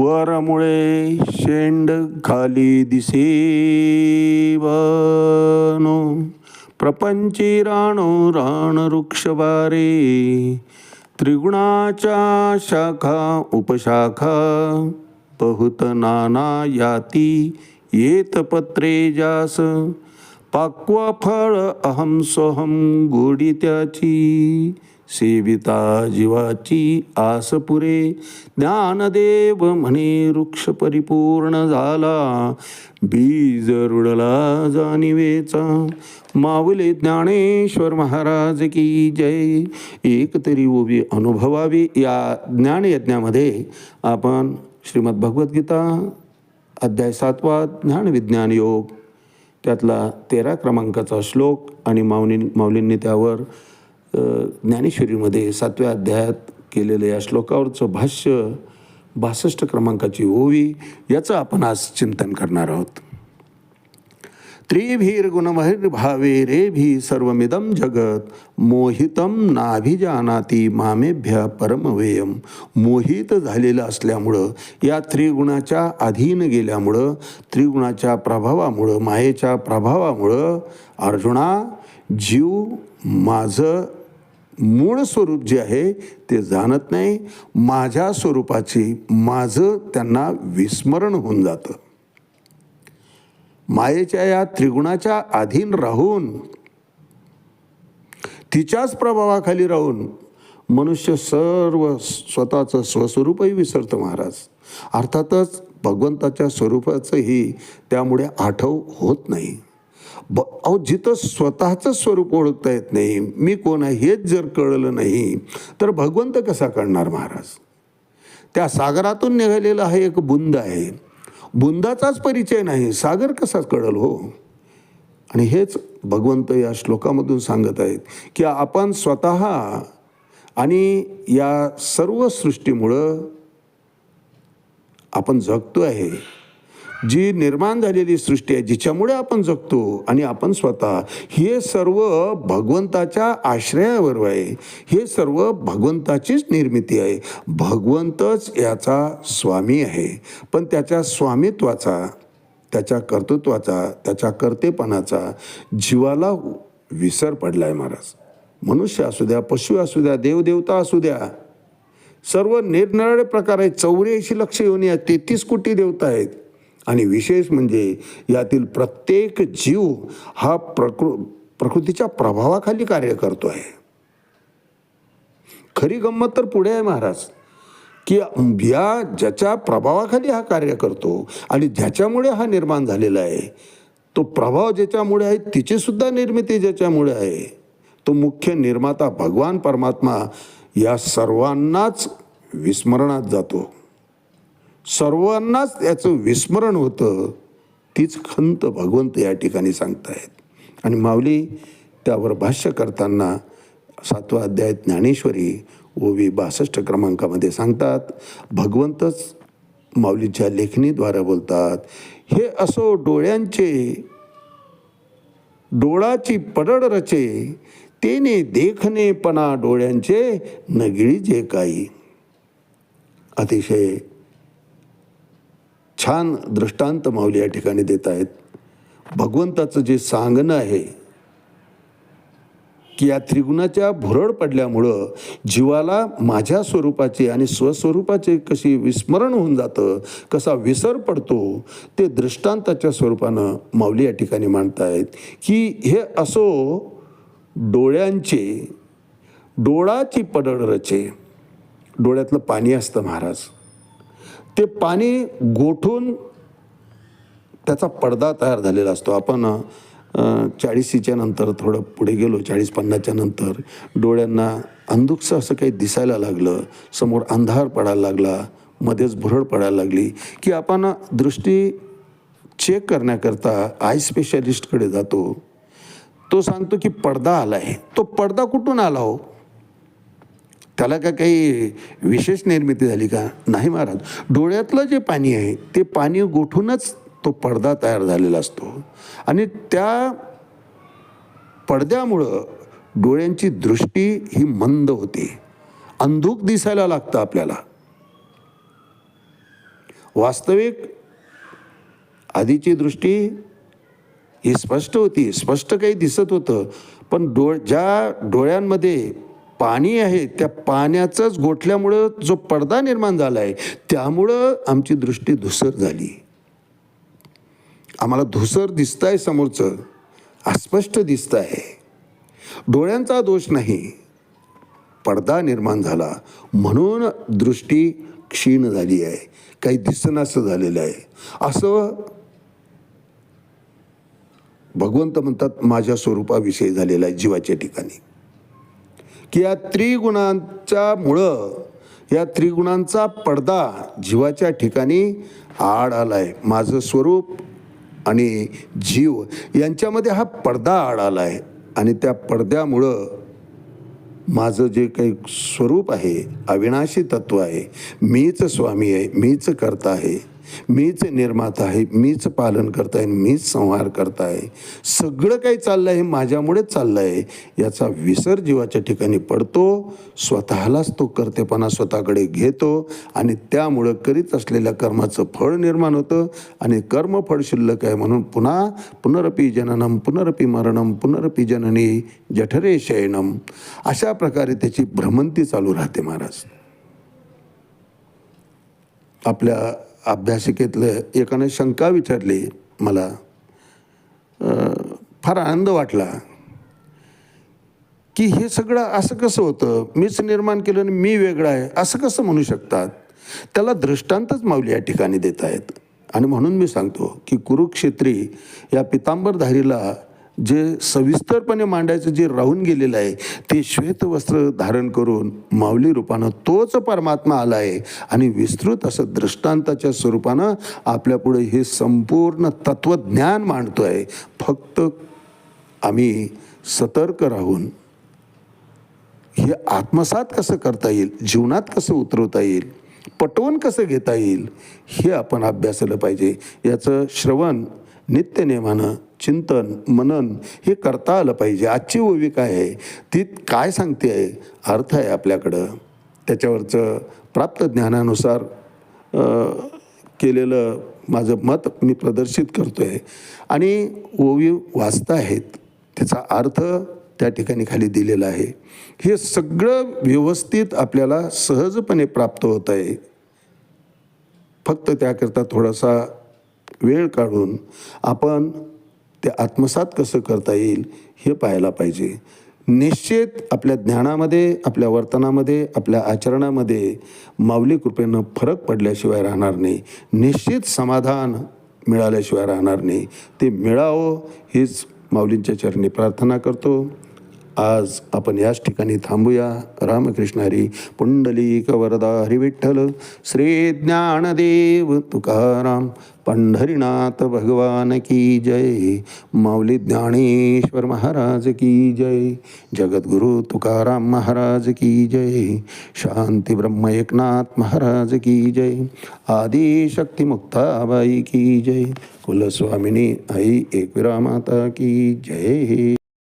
वरमुळे sand खाली दिसे वनो प्रपंची राणो राण वृक्षवारे त्रिगुणाच्या शाखा उपशाखा बहुत नाना याती येत पत्रे जास. पाक्वा फळ अहम सोहम गोडी त्याची सेविता जीवाची आस पुरे ज्ञानदेव म्हणे वृक्ष परिपूर्ण झाला. बीज रुडला जाणिवेचा. मावले ज्ञानेश्वर महाराज की जय. एक तरी ओवी अनुभवावी या ज्ञानयज्ञामध्ये आपण श्रीमद भगवद्गीता अध्याय सातवा ज्ञान विज्ञान योग त्यातला तेरा क्रमांकाचा श्लोक आणि माऊनी माऊलींनी त्यावर ज्ञानेश्वरीमध्ये सातव्या अध्यायात केलेलं या श्लोकावरचं भाष्य बासष्ट क्रमांकाची ओवी याचं आपण आज चिंतन करणार आहोत. त्रिभिर्गुणमहिर्भावे रेभि सर्वमिदं जगत मोहितम नाभिजानाती मामेभ्य परमवेयम मोहित झालेलं असल्यामुळं या त्रिगुणाच्या अधीन गेल्यामुळं त्रिगुणाच्या प्रभावामुळं मायेच्या प्रभावामुळं अर्जुना जीव माझं मूळ स्वरूप जे आहे ते जाणत नाही. माझ्या स्वरूपाची माझं त्यांना विस्मरण होऊन जातं. मायेच्या या त्रिगुणाच्या अधीन राहून तिच्याच प्रभावाखाली राहून मनुष्य सर्व स्वतःचं स्वस्वरूपही विसरतं महाराज. अर्थातच भगवंताच्या स्वरूपाचंही त्यामुळे आठव होत नाही. ब अहो जिथं स्वतःचं स्वरूप ओळखता येत नाही मी कोण आहे हेच जर कळलं नाही तर भगवंत कसा कळणार महाराज? त्या सागरातून निघालेला हा एक बुंद आहे. बुंदाचाच परिचय नाही सागर कसा कळल हो? आणि हेच भगवंत या श्लोकामधून सांगत आहेत की आपण स्वतः आणि या सर्व सृष्टीमुळं आपण जगतो आहे जी निर्माण झालेली सृष्टी आहे जिच्यामुळे आपण जगतो आणि आपण स्वतः हे सर्व भगवंताच्या आश्रयावर आहे. हे सर्व भगवंताचीच निर्मिती आहे. भगवंतच याचा स्वामी आहे. पण त्याच्या स्वामित्वाचा त्याच्या कर्तृत्वाचा त्याच्या कर्तेपणाचा जीवाला विसर पडला आहे महाराज. मनुष्य असू द्या पशु असू द्या देवदेवता असू द्या सर्व निरनिराळे प्रकार आहेत. चौऱ्याऐंशी लक्ष योनी आहेत तेहतीस कोटी देवता आहेत. आणि विशेष म्हणजे यातील प्रत्येक जीव हा प्रकृ प्रकृतीच्या प्रभावाखाली कार्य करतो आहे खरी गंमत तर पुढे आहे महाराज की या ज्याच्या प्रभावाखाली हा कार्य करतो आणि ज्याच्यामुळे हा निर्माण झालेला आहे तो प्रभाव ज्याच्यामुळे आहे तिची सुद्धा निर्मिती ज्याच्यामुळे आहे तो मुख्य निर्माता भगवान परमात्मा या सर्वांनाच विस्मरणात जातो. सर्वांनाच याचं विस्मरण होतं. तीच खंत भगवंत या ठिकाणी सांगतायत. आणि माऊली त्यावर भाष्य करताना सातवा अध्याय ज्ञानेश्वरी ओवी बासष्ट क्रमांकामध्ये सांगतात भगवंतच माऊलीच्या लेखणीद्वारे बोलतात हे असो डोळ्यांचे डोळाची पडड रचे तेने देखणेपणा डोळ्यांचे नगिळी जे काही. अतिशय छान दृष्टांत माऊली या ठिकाणी देत आहेत. भगवंताचं जे सांगणं आहे की या त्रिगुणाच्या भुरळ पडल्यामुळं जीवाला माझ्या स्वरूपाचे आणि स्वस्वरूपाचे कशी विस्मरण होऊन जातं कसा विसर पडतो ते दृष्टांताच्या स्वरूपानं माऊली या ठिकाणी मांडतायत. की हे असो डोळ्यांचे डोळाची पडळ रचे डोळ्यातलं पाणी असतं महाराज. ते पाणी गोठून त्याचा पडदा तयार झालेला असतो. आपण चाळीसीच्या नंतर थोडं पुढे गेलो चाळीस पन्नासच्या नंतर डोळ्यांना अंधुकसं असं काही दिसायला लागलं समोर अंधार पडायला लागला मध्येच भुरळ पडायला लागली की आपण दृष्टी चेक करण्याकरता आय स्पेशालिस्टकडे जातो. तो सांगतो की पडदा आला आहे तो पडदा कुठून आला हो? त्याला का काही विशेष निर्मिती झाली का? नाही महाराज. डोळ्यातलं जे पाणी आहे ते पाणी गोठूनच तो पडदा तयार झालेला असतो. आणि त्या पडद्यामुळं डोळ्यांची दृष्टी ही मंद होते. अंधुक दिसायला लागतं आपल्याला. वास्तविक आधीची दृष्टी ही स्पष्ट होती. स्पष्ट काही दिसत होतं पण डोळ ज्या डोळ्यांमध्ये पाणी आहे त्या पाण्याचाच गोठल्यामुळं जो पडदा निर्माण झाला आहे त्यामुळं आमची दृष्टी धुसर झाली. आम्हाला धुसर दिसत आहे समोरचं अस्पष्ट दिसत आहे डोळ्यांचा दोष नाही. पडदा निर्माण झाला म्हणून दृष्टी क्षीण झाली आहे काही दिसनासं झालेलं आहे. असं भगवंत म्हणतात माझ्या स्वरूपाविषयी झालेला आहे जीवाच्या ठिकाणी. की या त्रिगुणांच्या मुळं या त्रिगुणांचा पडदा जीवाच्या ठिकाणी आड आला आहे माझं स्वरूप आणि जीव यांच्यामध्ये हा पडदा आड आला आहे आणि त्या पडद्यामुळं माझं जे काही स्वरूप आहे अविनाशी तत्व आहे मीच स्वामी आहे मीच करता आहे मीच निर्माता आहे मीच पालन करत आहे मीच संहार करत आहे सगळं काही चाललं आहे माझ्यामुळेच चाललं आहे याचा विसर जीवाच्या ठिकाणी पडतो स्वतःलाच तो कर्तेपणा स्वतःकडे घेतो आणि त्यामुळं करीत असलेल्या कर्माचं फळ निर्माण होतं आणि कर्मफळ शिल्लक आहे म्हणून पुन्हा पुनरपी जननम पुनरपी मरणम पुनरपी जननी जठरे शयनम. अशा प्रकारे त्याची भ्रमंती चालू राहते महाराज. आपल्या अभ्यासिकेतलं एकाने शंका विचारली मला. फार आनंद वाटला की हे सगळं असं कसं होतं? मीच निर्माण केलं आणि मी वेगळं आहे. असं कसं म्हणू शकतात? त्याला दृष्टांतच माऊली या ठिकाणी देत आहेत. आणि म्हणून मी सांगतो की कुरुक्षेत्री या पितांबरधारीला जे सविस्तरपणे मांडायचं जे राहून गेलेलं आहे ते श्वेत वस्त्र धारण करून माऊली रूपानं तोच परमात्मा आला आहे आणि विस्तृत असं दृष्टांताच्या स्वरूपानं आपल्यापुढे हे संपूर्ण तत्वज्ञान मांडतो आहे फक्त आम्ही सतर्क राहून हे आत्मसात कसं करता येईल जीवनात कसं उतरवता येईल पटवून कसं घेता येईल हे आपण अभ्यासाला पाहिजे. याचं श्रवण नित्यनेमानं चिंतन मनन हे करता आलं पाहिजे. आजची ओवी काय आहे? ती काय सांगते आहे? अर्थ आहे आपल्याकडं. त्याच्यावरचं प्राप्त ज्ञानानुसार केलेलं माझं मत मी प्रदर्शित करतो आहे आणि ओवी वाचता आहेत त्याचा अर्थ त्या ठिकाणी खाली दिलेला आहे. हे सगळं व्यवस्थित आपल्याला सहजपणे प्राप्त होत आहे फक्त त्याकरता थोडासा वेळ काढून आपण ते आत्मसात कसं करता येईल हे पाहायला पाहिजे. निश्चित आपल्या ज्ञानामध्ये आपल्या वर्तनामध्ये आपल्या आचरणामध्ये माऊली कृपेनं फरक पडल्याशिवाय राहणार नाही. निश्चित समाधान मिळाल्याशिवाय राहणार नाही. ते मिळावं हीच माऊलींच्या चरणी प्रार्थना करतो. आज आपण याच ठिकाणी थांबूया. रामकृष्ण हरी पुंडलिक वरदा हरिविठ्ठल श्री ज्ञानदेव तुकाराम पंढरीनाथ भगवान की जय माऊली ज्ञानेश्वर महाराज की जय जगद्गुरु तुकाराम महाराज की जय शांती ब्रह्म एकनाथ महाराज की जय आदिशक्ती मुक्ताबाई की जय कुलस्वामिनी आई एकविरा माता की जय।